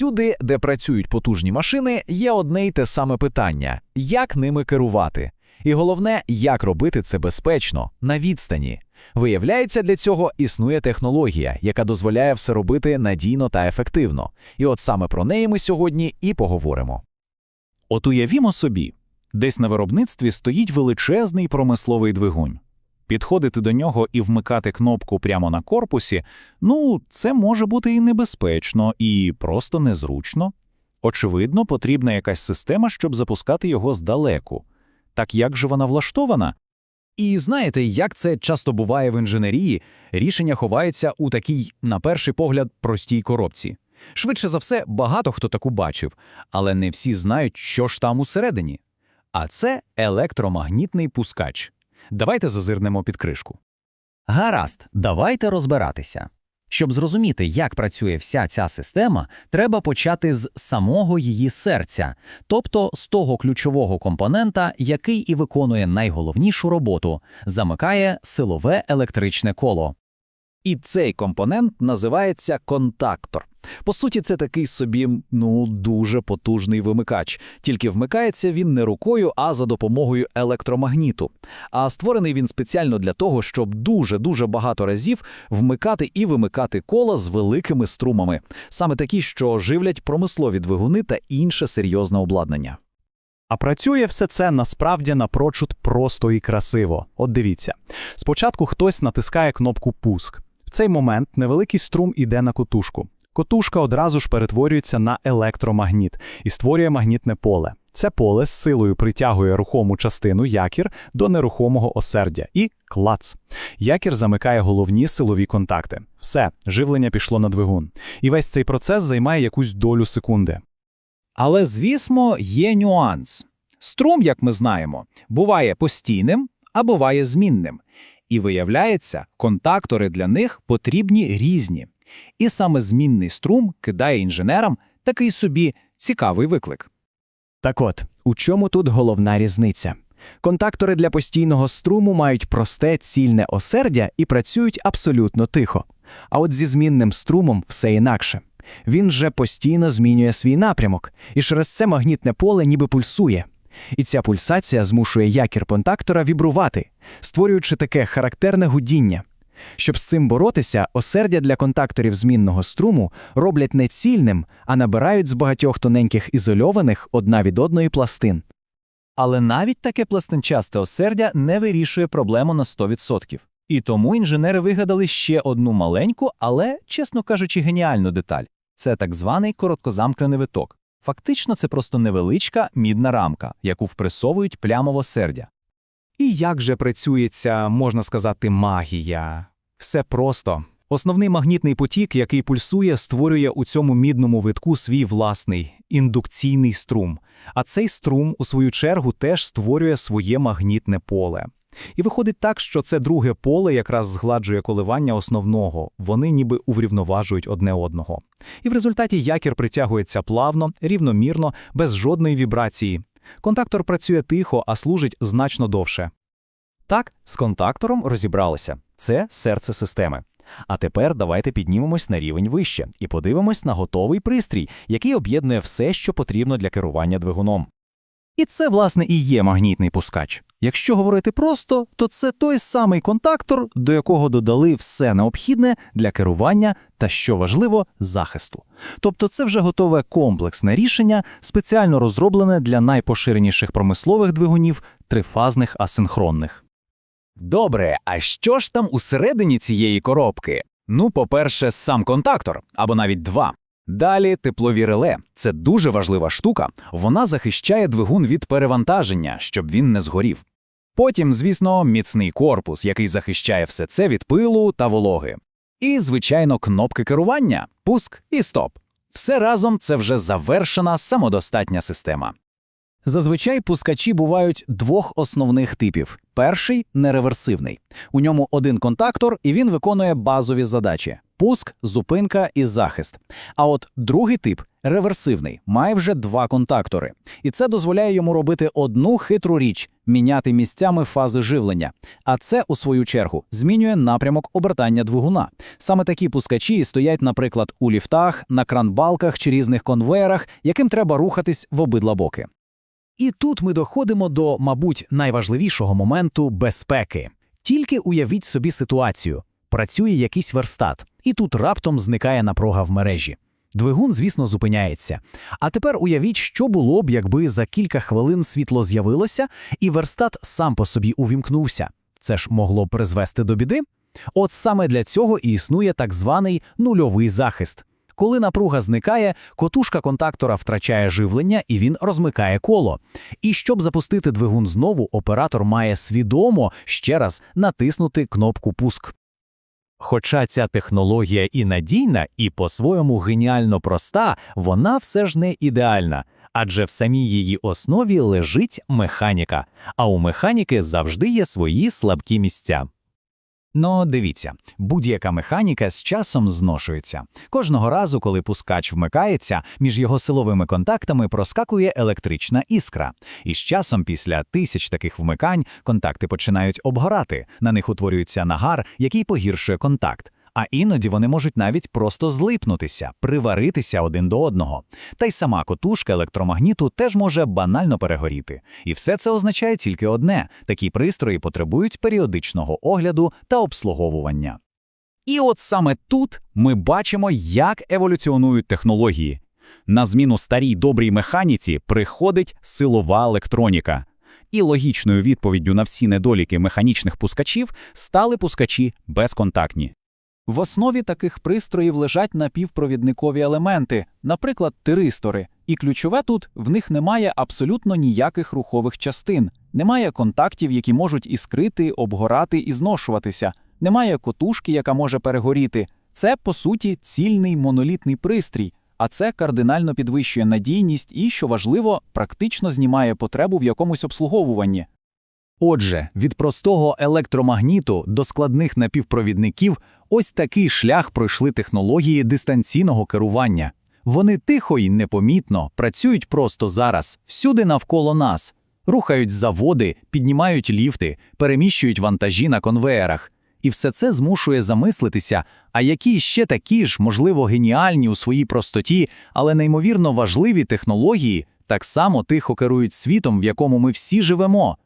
Всюди, де працюють потужні машини, є одне й те саме питання: як ними керувати? І головне, як робити це безпечно, на відстані. Виявляється, для цього існує технологія, яка дозволяє все робити надійно та ефективно. І от саме про неї ми сьогодні і поговоримо. От уявімо собі, десь на виробництві стоїть величезний промисловий двигун. Підходити до нього і вмикати кнопку прямо на корпусі, ну, це може бути і небезпечно, і просто незручно. Очевидно, потрібна якась система, щоб запускати його здалеку. Так як же вона влаштована? І знаєте, як це часто буває в інженерії, рішення ховається у такій, на перший погляд, простій коробці. Швидше за все, багато хто таку бачив, але не всі знають, що ж там усередині. А це електромагнітний пускач. Давайте зазирнемо під кришку. Гаразд, давайте розбиратися. Щоб зрозуміти, як працює вся ця система, треба почати з самого її серця, тобто з того ключового компонента, який і виконує найголовнішу роботу замикає силове електричне коло. І цей компонент називається контактор. По суті, це такий собі ну дуже потужний вимикач. Тільки вмикається він не рукою, а за допомогою електромагніту. А створений він спеціально для того, щоб дуже-дуже багато разів вмикати і вимикати кола з великими струмами, саме такі, що живлять промислові двигуни та інше серйозне обладнання. А працює все це насправді напрочуд просто і красиво. От дивіться. Спочатку хтось натискає кнопку «Пуск». В цей момент невеликий струм іде на котушку. Котушка одразу ж перетворюється на електромагніт і створює магнітне поле. Це поле з силою притягує рухому частину якір до нерухомого осердя і клац. Якір замикає головні силові контакти. Все, живлення пішло на двигун. І весь цей процес займає якусь долю секунди. Але, звісно, є нюанс. Струм, як ми знаємо, буває постійним, а буває змінним. І виявляється, контактори для них потрібні різні. І саме змінний струм кидає інженерам такий собі цікавий виклик. Так от, у чому тут головна різниця? Контактори для постійного струму мають просте цільне осердя і працюють абсолютно тихо. А от зі змінним струмом все інакше. Він же постійно змінює свій напрямок, і через це магнітне поле ніби пульсує. І ця пульсація змушує якір контактора вібрувати, створюючи таке характерне гудіння. Щоб з цим боротися, осердя для контакторів змінного струму роблять не цільним, а набирають з багатьох тоненьких ізольованих одна від одної пластин. Але навіть таке пластинчасте осердя не вирішує проблему на 100%. І тому інженери вигадали ще одну маленьку, але, чесно кажучи, геніальну деталь це так званий короткозамкнений виток. Фактично, це просто невеличка мідна рамка, яку впресовують прямо в осердя. І як же працює ця, можна сказати, магія? Все просто. Основний магнітний потік, який пульсує, створює у цьому мідному витку свій власний індукційний струм. А цей струм, у свою чергу, теж створює своє магнітне поле. І виходить так, що це друге поле якраз згладжує коливання основного, вони ніби уврівноважують одне одного. І в результаті якір притягується плавно, рівномірно, без жодної вібрації. Контактор працює тихо, а служить значно довше. Так, з контактором розібралися. Це серце системи. А тепер давайте піднімемось на рівень вище і подивимось на готовий пристрій, який об'єднує все, що потрібно для керування двигуном. І це, власне, і є магнітний пускач. Якщо говорити просто, то це той самий контактор, до якого додали все необхідне для керування та, що важливо, захисту. Тобто це вже готове комплексне рішення, спеціально розроблене для найпоширеніших промислових двигунів трифазних асинхронних. Добре, а що ж там усередині цієї коробки? Ну, по-перше, сам контактор, або навіть два. Далі теплові реле. Це дуже важлива штука. Вона захищає двигун від перевантаження, щоб він не згорів. Потім, звісно, міцний корпус, який захищає все це від пилу та вологи. І, звичайно, кнопки керування, пуск і стоп. Все разом це вже завершена самодостатня система. Зазвичай пускачі бувають двох основних типів. Перший нереверсивний. У ньому один контактор, і він виконує базові задачі: пуск, зупинка і захист. А от другий тип реверсивний, має вже два контактори. І це дозволяє йому робити одну хитру річ міняти місцями фази живлення. А це, у свою чергу, змінює напрямок обертання двигуна. Саме такі пускачі стоять, наприклад, у ліфтах, на кранбалках чи різних конвеєрах, яким треба рухатись в обидва боки. І тут ми доходимо до, мабуть, найважливішого моменту безпеки. Тільки уявіть собі ситуацію: працює якийсь верстат, і тут раптом зникає напруга в мережі. Двигун, звісно, зупиняється. А тепер уявіть, що було б, якби за кілька хвилин світло з'явилося, і верстат сам по собі увімкнувся. Це ж могло призвести до біди. От саме для цього і існує так званий нульовий захист. Коли напруга зникає, котушка контактора втрачає живлення і він розмикає коло. І щоб запустити двигун знову, оператор має свідомо ще раз натиснути кнопку пуск. Хоча ця технологія і надійна, і по-своєму геніально проста, вона все ж не ідеальна. Адже в самій її основі лежить механіка, а у механіки завжди є свої слабкі місця. Ну, дивіться, будь-яка механіка з часом зношується. Кожного разу, коли пускач вмикається, між його силовими контактами проскакує електрична іскра. І з часом, після тисяч таких вмикань, контакти починають обгорати, на них утворюється нагар, який погіршує контакт. А іноді вони можуть навіть просто злипнутися, приваритися один до одного. Та й сама котушка електромагніту теж може банально перегоріти. І все це означає тільки одне: такі пристрої потребують періодичного огляду та обслуговування. І от саме тут ми бачимо, як еволюціонують технології. На зміну старій добрій механіці приходить силова електроніка. І логічною відповіддю на всі недоліки механічних пускачів стали пускачі безконтактні. В основі таких пристроїв лежать напівпровідникові елементи, наприклад, тиристори. І ключове тут в них немає абсолютно ніяких рухових частин, немає контактів, які можуть іскрити, обгорати і зношуватися, немає котушки, яка може перегоріти. Це, по суті, цільний монолітний пристрій, а це кардинально підвищує надійність і, що важливо, практично знімає потребу в якомусь обслуговуванні. Отже, від простого електромагніту до складних напівпровідників ось такий шлях пройшли технології дистанційного керування. Вони тихо і непомітно працюють просто зараз, всюди навколо нас, рухають заводи, піднімають ліфти, переміщують вантажі на конвеєрах. І все це змушує замислитися, а які ще такі ж, можливо, геніальні у своїй простоті, але неймовірно важливі технології так само тихо керують світом, в якому ми всі живемо.